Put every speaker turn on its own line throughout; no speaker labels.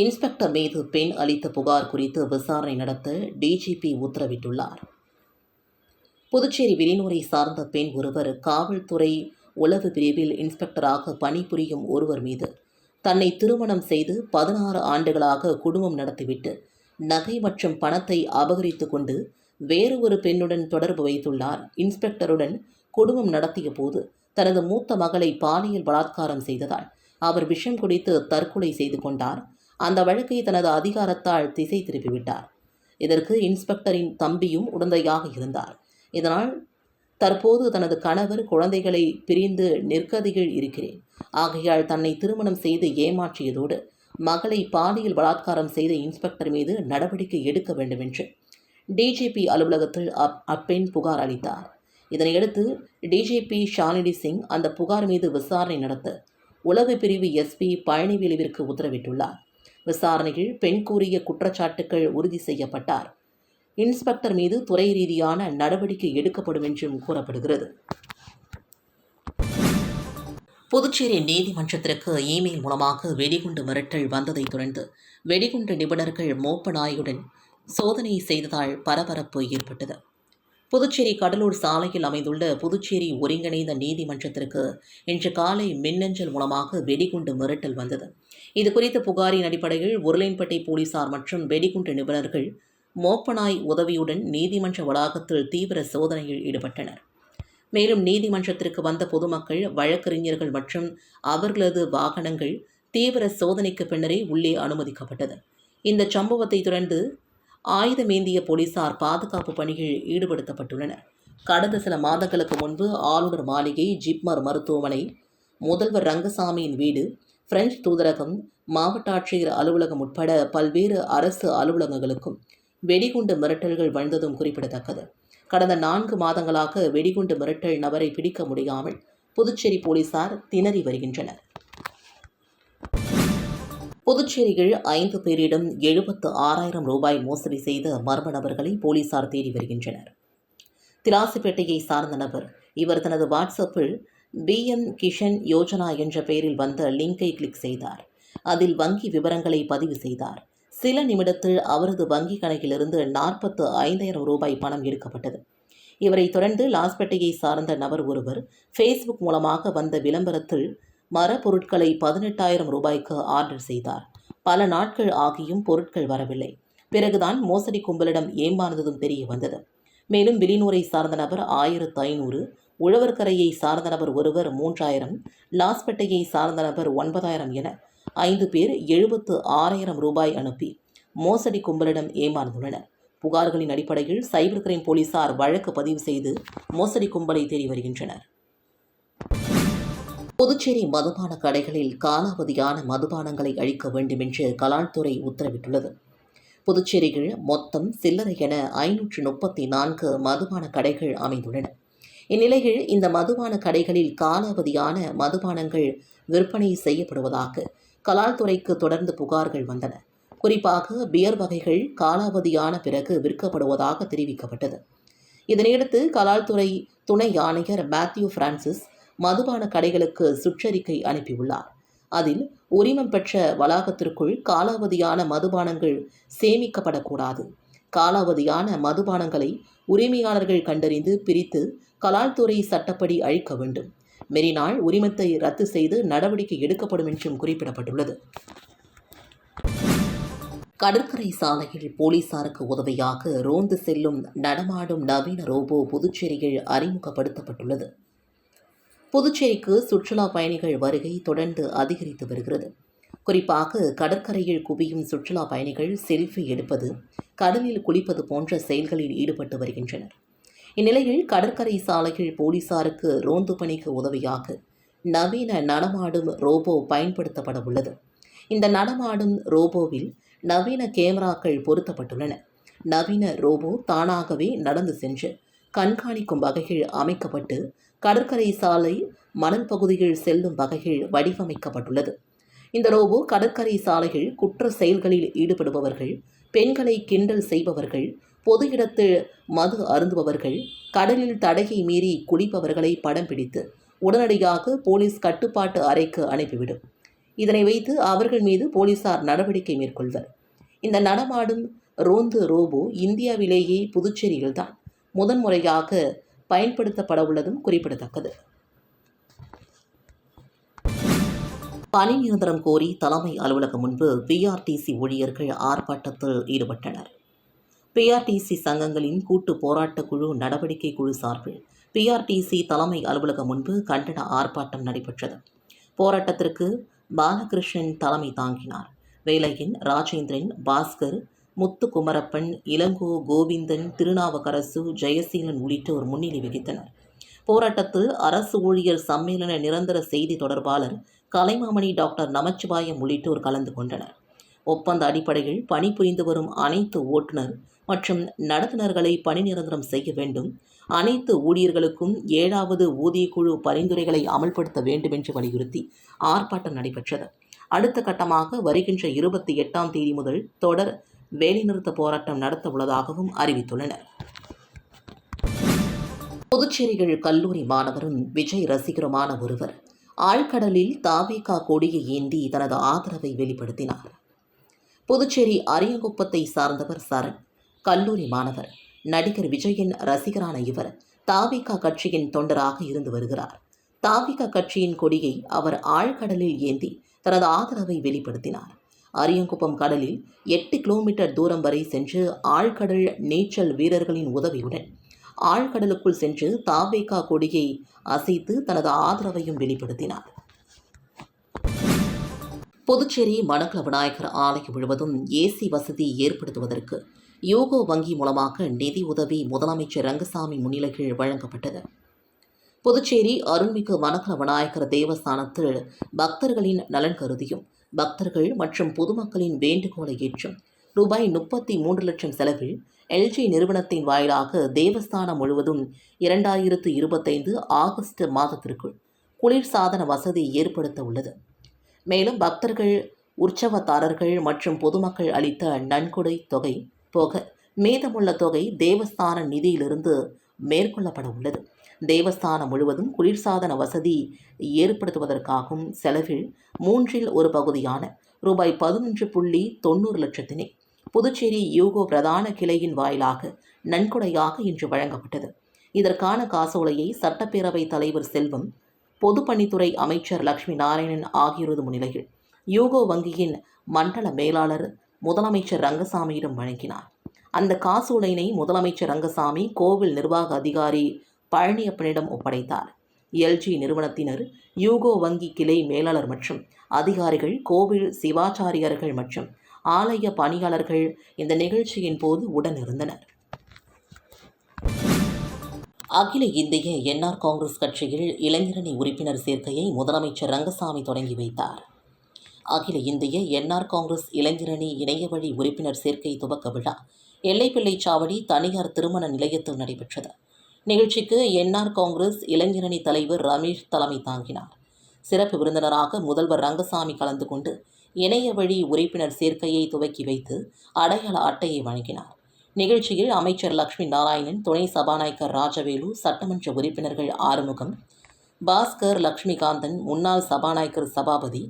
Inspector மீது பெண் அளித்த புகார் குறித்து விசாரணை நடத்த டிஜிபி உத்தரவிட்டுள்ளார். புதுச்சேரி விரினூரை சார்ந்த பெண் ஒருவர் காவல்துறை உளவு பிரிவில் இன்ஸ்பெக்டராக பணிபுரியும் ஒருவர் மீது தன்னை திருமணம் செய்து பதினாறு ஆண்டுகளாக குடும்பம் நடத்திவிட்டு நகை மற்றும் பணத்தை அபகரித்து கொண்டு வேறு ஒரு பெண்ணுடன் தொடர்பு வைத்துள்ளார். இன்ஸ்பெக்டருடன் குடும்பம் நடத்திய போது தனது மூத்த மகளை பாலியல் பலாத்காரம் செய்ததால் அவர் விஷம் குடித்து தற்கொலை செய்து கொண்டார். அந்த வழக்கை தனது அதிகாரத்தால் திசை திருப்பிவிட்டார். இதற்கு இன்ஸ்பெக்டரின் தம்பியும் உடந்தையாக இருந்தார். இதனால் தற்போது தனது கணவர் குழந்தைகளை பிரிந்து நிற்கதியில் இருக்கிறேன். ஆகையால் தன்னை திருமணம் செய்து ஏமாற்றியதோடு மகளை பாலியல் பலாத்காரம் செய்த இன்ஸ்பெக்டர் மீது நடவடிக்கை எடுக்க வேண்டும் என்று டிஜிபி அலுவலகத்தில் அப் அப்பெண் புகார் அளித்தார். இதனையடுத்து டிஜிபி ஷாலினி சிங் அந்த புகார் மீது விசாரணை நடத்த உளவு பிரிவு எஸ்பி பழனிவேலுவிற்கு உத்தரவிட்டுள்ளார். விசாரணையில் பெண் கூறிய குற்றச்சாட்டுகள் உறுதி செய்யப்பட்டார். இன்ஸ்பெக்டர் மீது துறை ரீதியான நடவடிக்கை எடுக்கப்படும் என்றும் கூறப்படுகிறது. புதுச்சேரி நீதிமன்றத்திற்கு இமெயில் மூலமாக வெடிகுண்டு மிரட்டல் வந்ததைத் தொடர்ந்து வெடிகுண்டு நிபுணர்கள் மோப்ப நாயுடன் சோதனை செய்ததால் பரபரப்பு ஏற்பட்டது. புதுச்சேரி கடலூர் சாலையில் அமைந்துள்ள புதுச்சேரி ஒருங்கிணைந்த நீதிமன்றத்திற்கு இன்று காலை மின்னஞ்சல் மூலமாக வெடிகுண்டு மிரட்டல் வந்தது. இது குறித்த புகாரின் அடிப்படையில் உருளைன்பேட்டை போலீசார் மற்றும் வெடிகுண்டு நிபுணர்கள் மோப்பனாய் உதவியுடன் நீதிமன்ற வளாகத்தில் தீவிர சோதனையில் ஈடுபட்டனர். மேலும் நீதிமன்றத்திற்கு வந்த பொதுமக்கள் வழக்கறிஞர்கள் மற்றும் அவர்களது வாகனங்கள் தீவிர சோதனைக்கு பின்னரே உள்ளே அனுமதிக்கப்பட்டது. இந்த சம்பவத்தை தொடர்ந்து ஆயுதமேந்திய போலீசார் பாதுகாப்பு பணிகளில் ஈடுபடுத்தப்பட்டுள்ளனர். கடந்த சில மாதங்களுக்கு முன்பு ஆளுநர் மாளிகை ஜிப்மர் மருத்துவமனை முதல்வர் ரங்கசாமியின் வீடு பிரெஞ்சு தூதரகம் மாவட்ட ஆட்சியர் அலுவலகம் உட்பட பல்வேறு அரசு அலுவலகங்களுக்கும் வெடிகுண்டு மிரட்டல்கள் வந்ததும் குறிப்பிடத்தக்கது. கடந்த நான்கு மாதங்களாக வெடிகுண்டு மிரட்டல் நபரை பிடிக்க முடியாமல் புதுச்சேரி போலீசார் திணறி வருகின்றனர். புதுச்சேரியில் ஐந்து பேரிடம் எழுபத்து ஆறாயிரம் ரூபாய் மோசடி செய்த மர்ம நபர்களை போலீசார் தேடி வருகின்றனர். திராசிப்பேட்டையை சார்ந்த நபர் இவர் தனது வாட்ஸ்அப்பில் பிஎம் கிஷன் யோஜனா என்ற பெயரில் வந்த லிங்கை கிளிக் செய்தார். அதில் வங்கி விவரங்களை பதிவு செய்தார். சில நிமிடத்தில் அவரது வங்கி கணக்கிலிருந்து நாற்பத்து ஐந்தாயிரம் ரூபாய் பணம் எடுக்கப்பட்டது. இவரை தொடர்ந்து லாஸ்பேட்டையை சார்ந்த நபர் ஒருவர் ஃபேஸ்புக் மூலமாக வந்த விளம்பரத்தில் மரப்பொருட்களை பதினெட்டாயிரம் ரூபாய்க்கு ஆர்டர் செய்தார். பல நாட்கள் ஆகியும் பொருட்கள் வரவில்லை. பிறகுதான் மோசடி கும்பலிடம் ஏமாந்ததும் தெரிய வந்தது. மேலும் விலினூரை சார்ந்த நபர் ஆயிரத்து ஐநூறு உழவர்கரையை சார்ந்த நபர் ஒருவர் மூன்றாயிரம் லாஸ்பேட்டையை சார்ந்த நபர் ஒன்பதாயிரம் என ஐந்து பேர் எழுபத்து ஆறாயிரம் ரூபாய் அனுப்பி மோசடி கும்பலிடம் ஏமாந்துள்ளனர். புகார்களின் அடிப்படையில் சைபர் கிரைம் போலீசார் வழக்கு பதிவு செய்து மோசடி கும்பலை தேடி வருகின்றனர். புதுச்சேரி மதுபான கடைகளில் காலாவதியான மதுபானங்களை அழிக்க வேண்டுமென்று கலால்துறை உத்தரவிட்டுள்ளது. புதுச்சேரியில் மொத்தம் சில்லறை என ஐநூற்று முப்பத்தி நான்கு மதுபான கடைகள் அமைந்துள்ளன. இந்நிலையில் இந்த மதுபான கடைகளில் காலாவதியான மதுபானங்கள் விற்பனை செய்யப்படுவதாக கலால்துறைக்கு தொடர்ந்து புகார்கள் வந்தன. குறிப்பாக பியர் வகைகள் காலாவதியான பிறகு விற்கப்படுவதாக தெரிவிக்கப்பட்டது. இதனையடுத்து கலால்துறை துணை ஆணையர் மேத்யூ பிரான்சிஸ் மதுபான கடைகளுக்கு சுற்றறிக்கை அனுப்பியுள்ளார். அதில் உரிமம் பெற்ற வளாகத்திற்குள் காலாவதியான மதுபானங்கள் சேமிக்கப்படக்கூடாது. காலாவதியான மதுபானங்களை உரிமையாளர்கள் கண்டறிந்து பிரித்து கலால்துறை சட்டப்படி அழிக்க வேண்டும். மெரினால் உரிமத்தை ரத்து செய்து நடவடிக்கை எடுக்கப்படும் என்றும் குறிப்பிடப்பட்டுள்ளது. கடற்கரை சாலையில் போலீசாருக்கு உதவியாக ரோந்து செல்லும் நடமாடும் நவீன ரோபோ புதுச்சேரியில் அறிமுகப்படுத்தப்பட்டுள்ளது. புதுச்சேரிக்கு சுற்றுலா பயணிகள் வருகை தொடர்ந்து அதிகரித்து வருகிறது. குறிப்பாக கடற்கரையில் குவியும் சுற்றுலா பயணிகள் செல்ஃபி எடுப்பது கடலில் குளிப்பது போன்ற செயல்களில் ஈடுபட்டு வருகின்றனர். இந்நிலையில் கடற்கரை சாலையில் போலீசாருக்கு ரோந்து பணிக்கு உதவியாக நவீன நடமாடும் ரோபோ பயன்படுத்தப்பட உள்ளது. இந்த நடமாடும் ரோபோவில் நவீன கேமராக்கள் பொருத்தப்பட்டுள்ளன. நவீன ரோபோ தானாகவே நடந்து சென்று கண்காணிக்கும் வகையில் அமைக்கப்பட்டு கடற்கரை சாலை மணல் பகுதியில் செல்லும் வகையில் வடிவமைக்கப்பட்டுள்ளது. இந்த ரோபோ கடற்கரை சாலையில் குற்ற செயல்களில் ஈடுபடுபவர்கள் பெண்களை கிண்டல் செய்பவர்கள் பொது இடத்தில் மது அருந்துபவர்கள் கடலில் தடையை மீறி குளிப்பவர்களை படம் பிடித்து உடனடியாக போலீஸ் கட்டுப்பாட்டு அறைக்கு அனுப்பிவிடும். இதனை வைத்து அவர்கள் மீது போலீசார் நடவடிக்கை மேற்கொள்வர். இந்த நடமாடும் ரோந்து ரோபோ இந்தியாவிலேயே புதுச்சேரியில்தான். முதன்முறையாக பயன்படுத்தப்பட உள்ளதும் குறிப்பிடத்தக்கது. பணி நிரந்தரம் கோரி தலைமை அலுவலகம் முன்பு பிஆர்டிசி ஊழியர்கள் ஆர்ப்பாட்டத்தில் ஈடுபட்டனர். பிஆர்டிசி சங்கங்களின் கூட்டு போராட்ட குழு நடவடிக்கை குழு சார்பில் பிஆர்டிசி தலைமை அலுவலகம் முன்பு கண்டன ஆர்ப்பாட்டம் நடைபெற்றது. போராட்டத்திற்கு பாலகிருஷ்ணன் தலைமை தாங்கினார். வேலையின் ராஜேந்திரன் பாஸ்கர் முத்துக்குமரப்பன் இளங்கோ கோவிந்தன் திருநாவுக்கரசு ஜெயசீலன் உள்ளிட்டோர் முன்னிலை வகித்தனர். போராட்டத்தில் அரசு ஊழியர் சம்மேளன நிரந்தர செய்தி தொடர்பாளர் கலைமாமணி டாக்டர் நமச்சிவாயம் உள்ளிட்டோர் கலந்து கொண்டனர். ஒப்பந்த அடிப்படையில் பணிபுரிந்து வரும் அனைத்து ஓட்டுநர் மற்றும் நடத்துனர்களை பணி நிரந்தரம் செய்ய வேண்டும். அனைத்து ஊழியர்களுக்கும் ஏழாவது ஊதியக்குழு பரிந்துரைகளை அமல்படுத்த வேண்டும் என்று வலியுறுத்தி ஆர்ப்பாட்டம் நடைபெற்றது. அடுத்த கட்டமாக வருகின்ற இருபத்தி எட்டாம் தேதி முதல் தொடர் வேலைநிறுத்த போராட்டம் நடத்த உள்ளதாகவும் அறிவித்துள்ளனர். புதுச்சேரியில் கல்லூரி மாணவரும் விஜய் ரசிகருமான ஒருவர் ஆழ்கடலில் தாவேகா கொடியை ஏந்தி தனது ஆதரவை வெளிப்படுத்தினார். புதுச்சேரி அரியங்குப்பத்தை சார்ந்தவர் சரண் கல்லூரி மாணவர் நடிகர் விஜயின் ரசிகரான இவர் தாவிகா கட்சியின் தொண்டராக இருந்து வருகிறார். தாவிகா கட்சியின் கொடியை அவர் ஆழ்கடலில் ஏந்தி தனது ஆதரவை வெளிப்படுத்தினார். அரியங்குப்பம் கடலில் எட்டு கிலோமீட்டர் தூரம் வரை சென்று ஆழ்கடல் நீச்சல் வீரர்களின் உதவியுடன் ஆழ்கடலுக்குள் சென்று தாவேகா கொடியை அசைத்து தனது ஆதரவையும் வெளிப்படுத்தினார். புதுச்சேரி மணக்கல விநாயகர் ஆலயம் முழுவதும் ஏசி வசதி ஏற்படுத்துவதற்கு யோகோ வங்கி மூலமாக நிதி உதவி முதலமைச்சர் ரங்கசாமி முன்னிலையில் வழங்கப்பட்டது. புதுச்சேரி அருள்மிகு மணக்கல விநாயகர் தேவஸ்தானத்தில் பக்தர்களின் நலன் கருதியும் பக்தர்கள் மற்றும் பொதுமக்களின் வேண்டுகோளை ஏற்றும் ரூபாய் முப்பத்தி மூன்று லட்சம் செலவில் எல்ஜி நிறுவனத்தின் வாயிலாக தேவஸ்தானம் முழுவதும் இரண்டாயிரத்து இருபத்தைந்து ஆகஸ்ட் மாதத்திற்குள் குளிர்சாதன வசதி ஏற்படுத்த உள்ளது. மேலும் பக்தர்கள் உற்சவத்தாரர்கள் மற்றும் பொதுமக்கள் அளித்த நன்கொடை தொகை போக மீதமுள்ள தொகை தேவஸ்தான நிதியிலிருந்து மேற்கொள்ளப்பட உள்ளது. தேவஸ்தானம் முழுவதும் குளிர்சாதன வசதி ஏற்படுத்துவதற்காகும் செலவில் மூன்றில் ஒரு பகுதியான ரூபாய் பதினொன்று புள்ளி தொண்ணூறு லட்சத்தினை புதுச்சேரி யூகோ பிரதான கிளையின் வாயிலாக நன்கொடையாக இன்று வழங்கப்பட்டது. இதற்கான காசோலையை சட்டப்பேரவைத் தலைவர் செல்வம் பொதுப்பணித்துறை அமைச்சர் லட்சுமி நாராயணன் ஆகியோரது முன்னிலையில் யூகோ வங்கியின் மண்டல மேலாளர் முதலமைச்சர் ரங்கசாமியிடம் வழங்கினார். அந்த காசோலையினை முதலமைச்சர் ரங்கசாமி கோவில் நிர்வாக அதிகாரி பழனியப்பனிடம் ஒப்படைத்தார். எல்ஜி நிறுவனத்தினர் யூகோ வங்கி கிளை மேலாளர் மற்றும் அதிகாரிகள் கோவில் சிவாச்சாரியர்கள் மற்றும் ஆலய பணியாளர்கள் இந்த நிகழ்ச்சியின் போது உடனிருந்தனர். அகில இந்திய என்ஆர் காங்கிரஸ் கட்சியில் இளைஞரணி உறுப்பினர் சேர்க்கையை முதலமைச்சர் ரங்கசாமி தொடங்கி வைத்தார். அகில இந்திய என்ஆர் காங்கிரஸ் இளைஞரணி இணையவழி உறுப்பினர் சேர்க்கை துவக்க விழா எல்லைப்பிள்ளை சாவடி தனியார் திருமண நிலையத்தில் நடைபெற்றது. நிகழ்ச்சிக்கு என்ஆர் காங்கிரஸ் இளைஞரணி தலைவர் ரமேஷ் தலைமை தாங்கினார். சிறப்பு விருந்தினராக முதல்வர் ரங்கசாமி கலந்து கொண்டு இணைய வழி உறுப்பினர் சேர்க்கையை துவக்கி வைத்து அடையாள அட்டையை வழங்கினார். நிகழ்ச்சியில் அமைச்சர் லக்ஷ்மி நாராயணன் துணை சபாநாயகர் ராஜவேலு சட்டமன்ற உறுப்பினர்கள் ஆறுமுகம் பாஸ்கர் லக்ஷ்மிகாந்தன் முன்னாள் சபாநாயகர் சபாபதி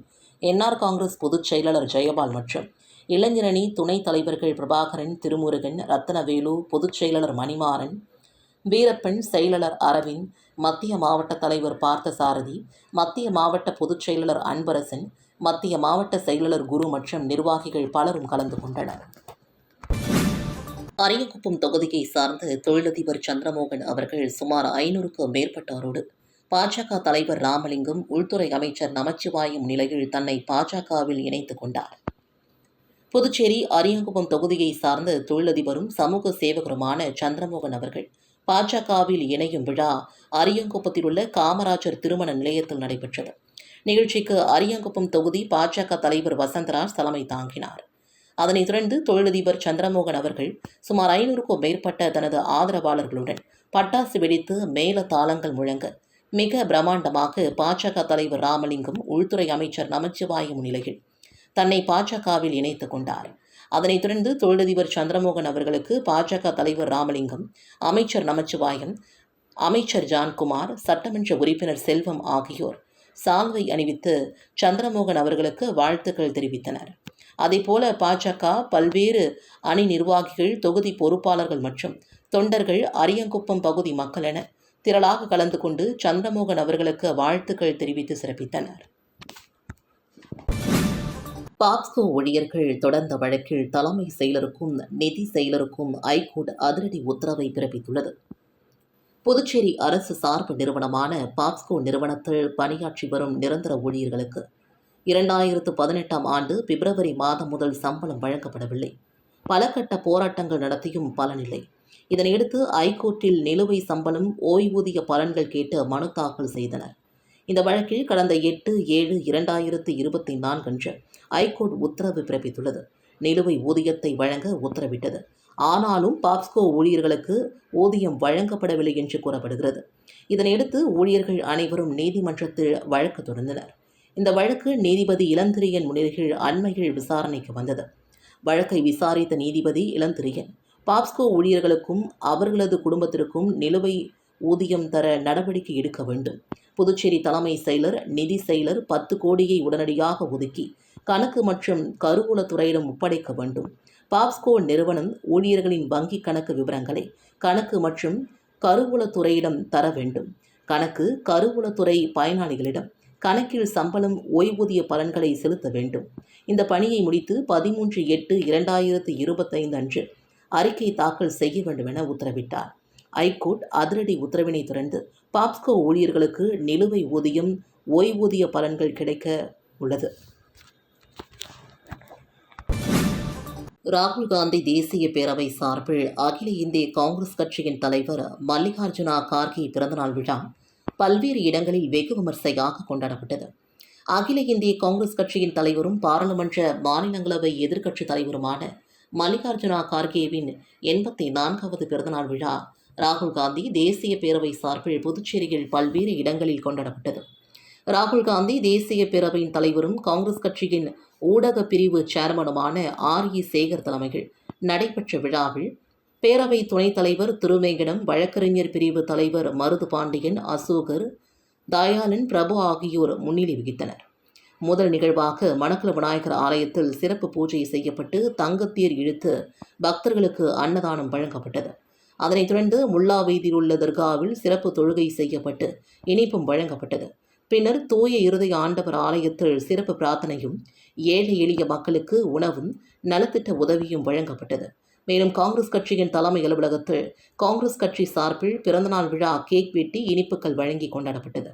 என்ஆர் காங்கிரஸ் பொதுச் செயலாளர் ஜெயபால் மற்றும் இளைஞரணி துணைத் தலைவர்கள் பிரபாகரன் திருமுருகன் ரத்னவேலு பொதுச் செயலாளர் மணிமாறன் வீரப்பன் செயலாளர் அரவிந்த் மத்திய மாவட்ட தலைவர் பார்த்தசாரதி மத்திய மாவட்ட பொதுச் செயலாளர் அன்பரசன் மத்திய மாவட்ட செயலாளர் குரு மற்றும் நிர்வாகிகள் பலரும் கலந்து கொண்டனர். அரியக்குப்பம் தொகுதியை சார்ந்த தொழிலதிபர் சந்திரமோகன் அவர்கள் சுமார் ஐநூறுக்கும் மேற்பட்டோரோடு பாஜக தலைவர் ராமலிங்கம் உள்துறை அமைச்சர் நமச்சிவாயம் நிலையில் தன்னை பாஜகவில் இணைத்துக் கொண்டார். புதுச்சேரி அரியங்குப்பம் தொகுதியை சார்ந்த தொழிலதிபரும் சமூக சேவகருமான சந்திரமோகன் அவர்கள் பாஜகவில் இணையும் விழா அரியங்குப்பத்தில் உள்ள காமராஜர் திருமண நிலையத்தில் நடைபெற்றது. நிகழ்ச்சிக்கு அரியங்குப்பம் தொகுதி பாஜக தலைவர் வசந்தராஜ் தலைமை தாங்கினார். அதனைத் தொடர்ந்து தொழிலதிபர் சந்திரமோகன் அவர்கள் சுமார் ஐநூறுக்கும் மேற்பட்ட தனது ஆதரவாளர்களுடன் பட்டாசு வெடித்து மேல தாளங்கள் முழங்க மிக பிரம்மாண்டமாக பாஜக தலைவர் ராமலிங்கம் உள்துறை அமைச்சர் நமச்சிவாயம் முன்னிலையில் தன்னை பாஜகவில் இணைத்துக் கொண்டார். அதனைத் தொடர்ந்து தொழிலதிபர் சந்திரமோகன் அவர்களுக்கு பாஜக தலைவர் ராமலிங்கம் அமைச்சர் நமச்சிவாயம் அமைச்சர் ஜான்குமார் சட்டமன்ற உறுப்பினர் செல்வம் ஆகியோர் சால்வை அணிவித்து சந்திரமோகன் அவர்களுக்கு வாழ்த்துக்கள் தெரிவித்தனர். அதேபோல பாஜக பல்வேறு அணி நிர்வாகிகள் தொகுதி பொறுப்பாளர்கள் மற்றும் தொண்டர்கள் அரியங்குப்பம் பகுதி மக்கள் என திரளாக கலந்து கொண்டு சந்திரமோகன் அவர்களுக்கு வாழ்த்துக்கள் தெரிவித்து சிறப்பித்தனர். பாப்ஸ்கோ ஊழியர்கள் தொடர்ந்த வழக்கில் தலைமை செயலருக்கும் நிதி செயலருக்கும் ஐகோர்ட் அதிரடி உத்தரவை பிறப்பித்துள்ளது. புதுச்சேரி அரசு சார்பு நிறுவனமான பாப்ஸ்கோ நிறுவனத்தில் பணியாற்றி வரும் நிரந்தர ஊழியர்களுக்கு இரண்டாயிரத்து பதினெட்டாம் ஆண்டு பிப்ரவரி மாதம் முதல் சம்பளம் வழங்கப்படவில்லை. பல கட்ட போராட்டங்கள் நடத்தியும் பலனில்லை. இதனையடுத்து ஐகோர்ட்டில் நிலுவை சம்பளம் ஓய்வூதிய பலன்கள் கேட்டு மனு தாக்கல் செய்தனர். இந்த வழக்கில் கடந்த எட்டு ஏழு இரண்டாயிரத்து இருபத்தி நான்கன்று ஐகோர்ட் உத்தரவு பிறப்பித்துள்ளது. நிலுவை ஊதியத்தை வழங்க உத்தரவிட்டது. ஆனாலும் பாப்ஸ்கோ ஊழியர்களுக்கு ஊதியம் வழங்கப்படவில்லை என்று கூறப்படுகிறது. இதனையடுத்து ஊழியர்கள் அனைவரும் நீதிமன்றத்தில் வழக்கு தொடர்ந்தனர். இந்த வழக்கு நீதிபதி இளந்திரியன் முன்னிலையில் அண்மையில் விசாரணைக்கு வந்தது. வழக்கை விசாரித்த நீதிபதி இளந்திரியன் பாப்ஸ்கோ ஊழியர்களுக்கும் அவர்களது குடும்பத்திற்கும் நிலுவை ஊதியம் தர நடவடிக்கை எடுக்க வேண்டும். புதுச்சேரி தலைமை செயலர் நிதி செயலர் பத்து கோடியை உடனடியாக ஒதுக்கி கணக்கு மற்றும் கருவூலத்துறையிடம் ஒப்படைக்க வேண்டும். பாப்ஸ்கோ நிறுவனம் ஊழியர்களின் வங்கிக் கணக்கு விவரங்களை கணக்கு மற்றும் கருவூலத்துறையிடம் தர வேண்டும். கணக்கு கருவூலத்துறை பயனாளிகளிடம் கணக்கில் சம்பளம் ஓய்வூதிய பலன்களை செலுத்த வேண்டும். இந்த பணியை முடித்து பதிமூன்று எட்டு இரண்டாயிரத்து இருபத்தைந்து அன்று அறிக்கை தாக்கல் செய்ய வேண்டும் என உத்தரவிட்டார். ஐகோர்ட் அதிரடி உத்தரவினை தொடர்ந்து பாப்ஸ்கோ ஊழியர்களுக்கு நிலுவை ஊதியம் ஓய்வூதிய பலன்கள் கிடைக்க உள்ளது. ராகுல் காந்தி தேசிய பேரவை சார்பில் அகில இந்திய காங்கிரஸ் கட்சியின் தலைவர் மல்லிகார்ஜுனா கார்கே பிறந்தநாள் விழா பல்வேறு இடங்களில் வெகு விமர்சையாக கொண்டாடப்பட்டது. அகில இந்திய காங்கிரஸ் கட்சியின் தலைவரும் பாராளுமன்ற மாநிலங்களவை எதிர்க்கட்சித் தலைவருமான மல்லிகார்ஜுனா கார்கேவின் எண்பத்தி நான்காவது பிறந்தநாள் விழா ராகுல் காந்தி தேசிய பேரவை சார்பில் புதுச்சேரியில் பல்வேறு இடங்களில் கொண்டாடப்பட்டது. ராகுல் காந்தி தேசிய பேரவையின் தலைவரும் காங்கிரஸ் கட்சியின் ஊடக பிரிவு சேர்மனுமான ஆர் இ சேகர் தலைமையில் நடைபெற்ற விழாவில் பேரவை துணைத் தலைவர் திருவேங்கடம் வழக்கறிஞர் பிரிவு தலைவர் மருது பாண்டியன் அசோகர் தயாளன் பிரபு ஆகியோர் முன்னிலை வகித்தனர். முதல் நிகழ்வாக மணக்கல விநாயகர் ஆலயத்தில் சிறப்பு பூஜை செய்யப்பட்டு தங்கத்தேர் இழுத்து பக்தர்களுக்கு அன்னதானம் வழங்கப்பட்டது. அதனைத் தொடர்ந்து முல்லா வீதியில் உள்ள தர்காவில் சிறப்பு தொழுகை செய்யப்பட்டு இனிப்பும் வழங்கப்பட்டது. பின்னர் தூய இருதய ஆண்டவர் ஆலயத்தில் சிறப்பு பிரார்த்தனையும் ஏழை எளிய மக்களுக்கு உணவும் நலத்திட்ட உதவியும் வழங்கப்பட்டது. மேலும் காங்கிரஸ் கட்சியின் தலைமை அலுவலகத்தில் காங்கிரஸ் கட்சி சார்பில் பிறந்தநாள் விழா கேக் வெட்டி இனிப்புகள் வழங்கி கொண்டாடப்பட்டது.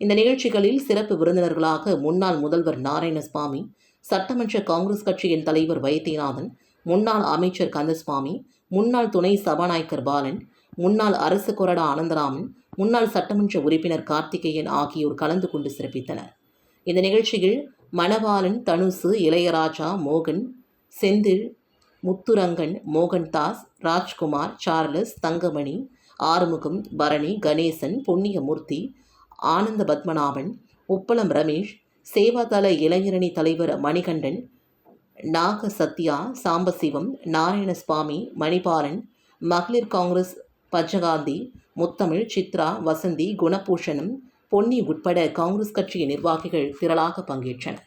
இந்த நிகழ்ச்சிகளில் சிறப்பு விருந்தினர்களாக முன்னாள் முதல்வர் நாராயணசுவாமி சட்டமன்ற காங்கிரஸ் கட்சியின் தலைவர் வைத்தியநாதன் முன்னாள் அமைச்சர் கந்தசுவாமி முன்னாள் துணை சபாநாயகர் பாலன் முன்னாள் அரசு கொறடா ஆனந்தராமன் முன்னாள் சட்டமன்ற உறுப்பினர் கார்த்திகேயன் ஆகியோர் கலந்து கொண்டு சிறப்பித்தனர். இந்த நிகழ்ச்சியில் மணவாளன் தனுசு இளையராஜா மோகன் செந்தில் முத்துரங்கன் மோகன்தாஸ் ராஜ்குமார் சார்லஸ் தங்கமணி ஆறுமுகம் பரணி கணேசன் புண்ணியமூர்த்தி ஆனந்த பத்மநாபன் உப்பளம் ரமேஷ் சேவாதள இளைஞரணி தலைவர் மணிகண்டன் நாக சத்யா சாம்பசிவம் நாராயணசுவாமி மணிபாலன் மகளிர் காங்கிரஸ் பஜகாந்தி முத்தமிழ் சித்ரா வசந்தி குணபூஷணம் பொன்னி உட்பட காங்கிரஸ் கட்சியின் நிர்வாகிகள் திரளாக பங்கேற்றனர்.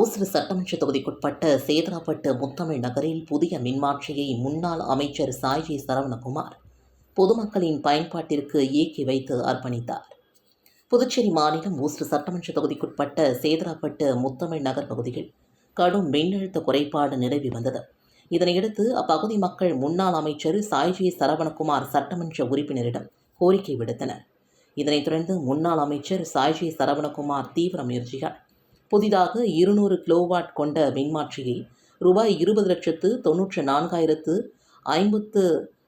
ஊசூர் சட்டமன்ற தொகுதிக்குட்பட்ட சேதராப்பட்டு முத்தமிழ் நகரில் புதிய மின்மாற்றியை முன்னாள் அமைச்சர் சாய்ஜி சரவணகுமார் பொதுமக்களின் பயன்பாட்டிற்கு இயக்கி வைத்து அர்ப்பணித்தார். புதுச்சேரி மாநிலம் ஊசூர் சட்டமன்ற தொகுதிக்குட்பட்ட சேதராப்பட்டு முத்தமிழ் நகர் பகுதியில் கடும் மின்னழுத்த குறைபாடு நிலவி வந்தது. இதனையடுத்து அப்பகுதி மக்கள் முன்னாள் அமைச்சர் சாய்ஜி சரவணகுமார் சட்டமன்ற உறுப்பினரிடம் கோரிக்கை விடுத்தனர். இதனைத் தொடர்ந்து முன்னாள் அமைச்சர் சாய்ஜி சரவணகுமார் தீவிர முயற்சிகள். புதிதாக இருநூறு கிலோவாட் கொண்ட மின்மாற்றியை ரூபாய் இருபது லட்சத்து தொன்னூற்று நான்காயிரத்து ஐம்பத்து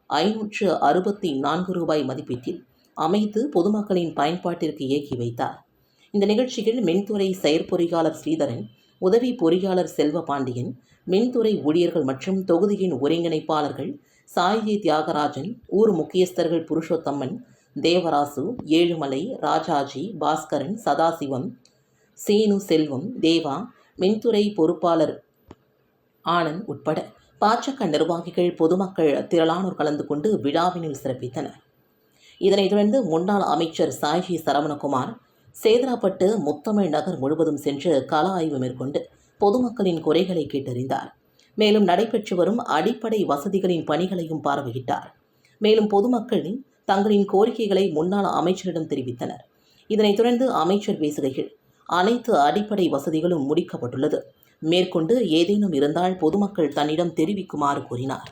ஐநூற்று அறுபத்தி நான்கு ரூபாய் மதிப்பீட்டில் அமைத்து பொதுமக்களின் பயன்பாட்டிற்கு இயக்கி வைத்தார். இந்த நிகழ்ச்சியில் மின்துறை செயற்பொறியாளர் ஸ்ரீதரன் உதவி பொறியாளர் செல்வ பாண்டியன் மின்துறை ஊழியர்கள் மற்றும் தொகுதியின் ஒருங்கிணைப்பாளர்கள் சாயி தியாகராஜன் ஊர் முக்கியஸ்தர்கள் புருஷோத்தம்மன் தேவராசு ஏழுமலை ராஜாஜி பாஸ்கரன் சதாசிவம் சீனு செல்வம் தேவா மின்துறை பொறுப்பாளர் ஆனந்த் உட்பட பாஜக நிர்வாகிகள் பொதுமக்கள் திரளானோர் கலந்து கொண்டு விழாவினில் சிறப்பித்தனர். இதனைத் தொடர்ந்து முன்னாள் அமைச்சர் சாய்ஜி சரவணகுமார் சேதராப்பட்டு முத்தமிழ் நகர் முழுவதும் சென்று கள ஆய்வு மேற்கொண்டு பொதுமக்களின் குறைகளை கேட்டறிந்தார். மேலும் நடைபெற்று வரும் அடிப்படை வசதிகளின் பணிகளையும் பார்வையிட்டார். மேலும் பொதுமக்கள் தங்களின் கோரிக்கைகளை முன்னாள் அமைச்சரிடம் தெரிவித்தனர். இதனைத் தொடர்ந்து அமைச்சர் பேசுகையில் அனைத்து அடிப்படை வசதிகளும் முடிக்கப்பட்டுள்ளது. மேற்கொண்டு ஏதேனும் இருந்தால் பொதுமக்கள் தன்னிடம் தெரிவிக்குமாறு கூறினார்.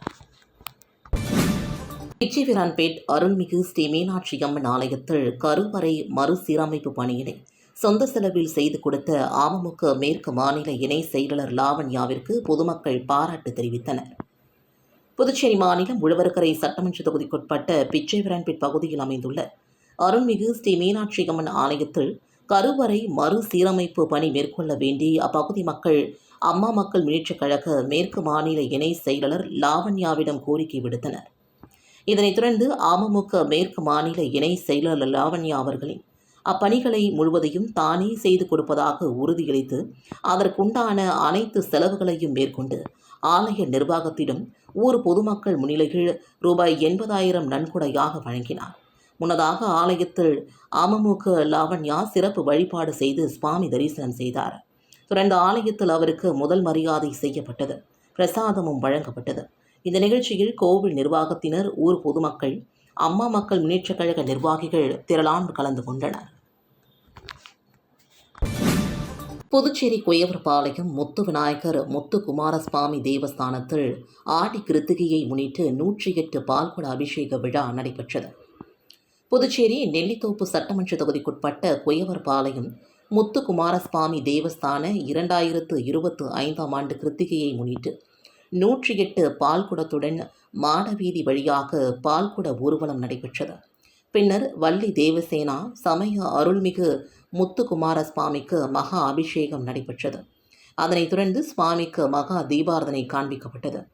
பிச்சிவிரான்பேட் அருள்மிகு ஸ்ரீ மீனாட்சி அம்மன் ஆலயத்தில் கருவறை மறுசீரமைப்பு பணியினை சொந்த செலவில் செய்து கொடுத்த அமமுக மேற்கு மாநில இணை செயலர் லாவண்யாவிற்கு பொதுமக்கள் பாராட்டு தெரிவித்தனர். புதுச்சேரி மாநிலம் உழவர்கரை சட்டமன்ற தொகுதிக்குட்பட்ட பிச்சைவிரான்பேட் பகுதியில் அமைந்துள்ள அருள்மிகு ஸ்ரீ மீனாட்சி அம்மன் ஆலயத்தில் கருவறை மறுசீரமைப்பு பணி மேற்கொள்ள வேண்டி அப்பகுதி மக்கள் அம்மா மக்கள் முன்னேற்றக் கழக மேற்கு மாநில இணை செயலாளர் லாவண்யாவிடம் கோரிக்கை விடுத்தனர். இதனைத் தொடர்ந்து அமமுக மேற்கு மாநில இணை செயலாளர் லாவண்யா அவர்களின் அப்பணிகளை முழுவதையும் தானே செய்து கொடுப்பதாக உறுதியளித்து அதற்குண்டான அனைத்து செலவுகளையும் மேற்கொண்டு ஆலய நிர்வாகத்திடம் ஊர் பொதுமக்கள் முன்னிலையில் ரூபாய் எண்பதாயிரம் நன்கொடையாக வழங்கினார். முன்னதாக ஆலயத்தில் அமமுக லாவண்யா சிறப்பு வழிபாடு செய்து சுவாமி தரிசனம் செய்தார். தொடர்ந்து ஆலயத்தில் அவருக்கு முதல் மரியாதை செய்யப்பட்டது. பிரசாதமும் வழங்கப்பட்டது. இந்த நிகழ்ச்சியில் கோவில் நிர்வாகத்தினர் ஊர் பொதுமக்கள் அம்மா மக்கள் முன்னேற்றக் கழக நிர்வாகிகள் திரளாண்டு கலந்து கொண்டனர். புதுச்சேரி குயவர்பாளையம் முத்து விநாயகர் முத்து குமாரசுவாமி தேவஸ்தானத்தில் ஆடி கிருத்திகையை முன்னிட்டு நூற்றி எட்டு பால்குட அபிஷேக விழா நடைபெற்றது. புதுச்சேரி நெல்லித்தோப்பு சட்டமன்ற தொகுதிக்குட்பட்ட குயவர்பாளையம் முத்து குமாரசுவாமி தேவஸ்தான இரண்டாயிரத்து இருபத்து ஐந்தாம் ஆண்டு கிருத்திகையை முன்னிட்டு நூற்றி எட்டு பால்குடத்துடன் மாடவீதி வழியாக பால்குட ஊர்வலம் நடைபெற்றது. பின்னர் வள்ளி தேவசேனா சமய அருள்மிகு முத்துக்குமார சுவாமிக்கு மகா அபிஷேகம் நடைபெற்றது. அதனைத் தொடர்ந்து சுவாமிக்கு மகா தீபாரதனை காண்பிக்கப்பட்டது.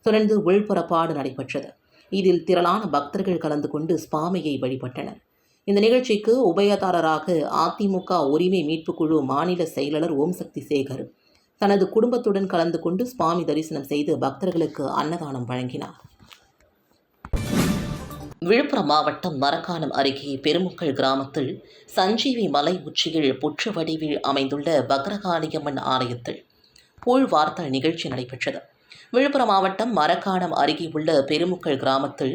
தொடர்ந்து உள்புறப்பாடு நடைபெற்றது. இதில் திரளான பக்தர்கள் கலந்து கொண்டு சுவாமியை வழிபட்டனர். இந்த நிகழ்ச்சிக்கு உபயதாரராக அதிமுக உரிமை மீட்புக் குழு மாநில செயலாளர் ஓம் சக்தி சேகர் தனது குடும்பத்துடன் கலந்து கொண்டு சுவாமி தரிசனம் செய்து பக்தர்களுக்கு அன்னதானம் வழங்கினார். விழுப்புரம் மாவட்டம் மரக்காலம் அருகே பெருமக்கள் கிராமத்தில் சஞ்சீவி மலை உச்சியில் புற்று வடிவில் அமைந்துள்ள பக்ரகாளியம்மன் ஆலயத்தில் பூழ்வார்த்தல் நிகழ்ச்சி நடைபெற்றது. விழுப்புரம் மாவட்டம் மரக்காணம் அருகே உள்ள பெருமக்கள் கிராமத்தில்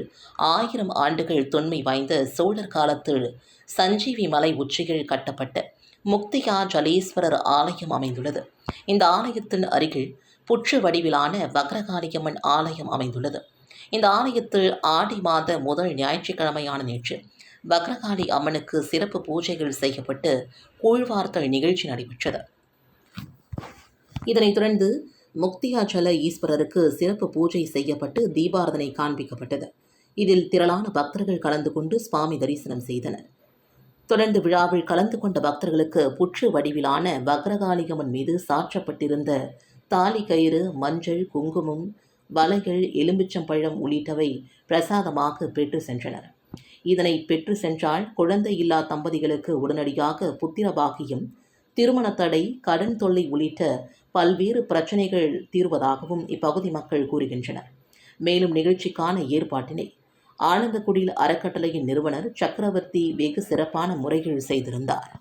ஆயிரம் ஆண்டுகள் தொன்மை வாய்ந்த சோழர் காலத்தில் சஞ்சீவி மலை உச்சியில் கட்டப்பட்ட முக்தியா ஜலேஸ்வரர் ஆலயம் அமைந்துள்ளது. இந்த ஆலயத்தின் அருகில் புற்று வடிவிலான பக்ரகாளியம்மன் ஆலயம் அமைந்துள்ளது. இந்த ஆலயத்தில் ஆடி மாத முதல் ஞாயிற்றுக்கிழமையான நேற்று வக்ரகாளி அம்மனுக்கு சிறப்பு பூஜைகள் செய்யப்பட்டு கூழ்வார்த்தல் நிகழ்ச்சி நடைபெற்றது. இதனைத் தொடர்ந்து முக்தியாச்சல ஈஸ்வரருக்கு சிறப்பு பூஜை செய்யப்பட்டு தீபாரதனை காண்பிக்கப்பட்டது. இதில் திரளான பக்தர்கள் கலந்து கொண்டு சுவாமி தரிசனம் செய்தனர். தொடர்ந்து விழாவில் கலந்து கொண்ட பக்தர்களுக்கு புற்று வடிவிலான வக்ரகாளிகம்மன் மீது சாற்றப்பட்டிருந்த தாலி கயிறு மஞ்சள் குங்குமம் வலைகள் எலும்பிச்சம்பழம் உள்ளிட்டவை பிரசாதமாக பெற்று சென்றனர். இதனை பெற்று சென்றால் குழந்தை இல்லா தம்பதிகளுக்கு உடனடியாக புத்திர பாக்கியம் திருமண தடை கடன் தொல்லை உள்ளிட்ட பல்வேறு பிரச்சனைகள் தீர்வதாகவும் இப்பகுதி மக்கள் கூறுகின்றனர். மேலும் நிகழ்ச்சிக்கான ஏற்பாட்டினை ஆனந்தகுடியில் அறக்கட்டளையின் நிறுவனர் சக்கரவர்த்தி வெகு சிறப்பான முறையில் செய்திருந்தார்.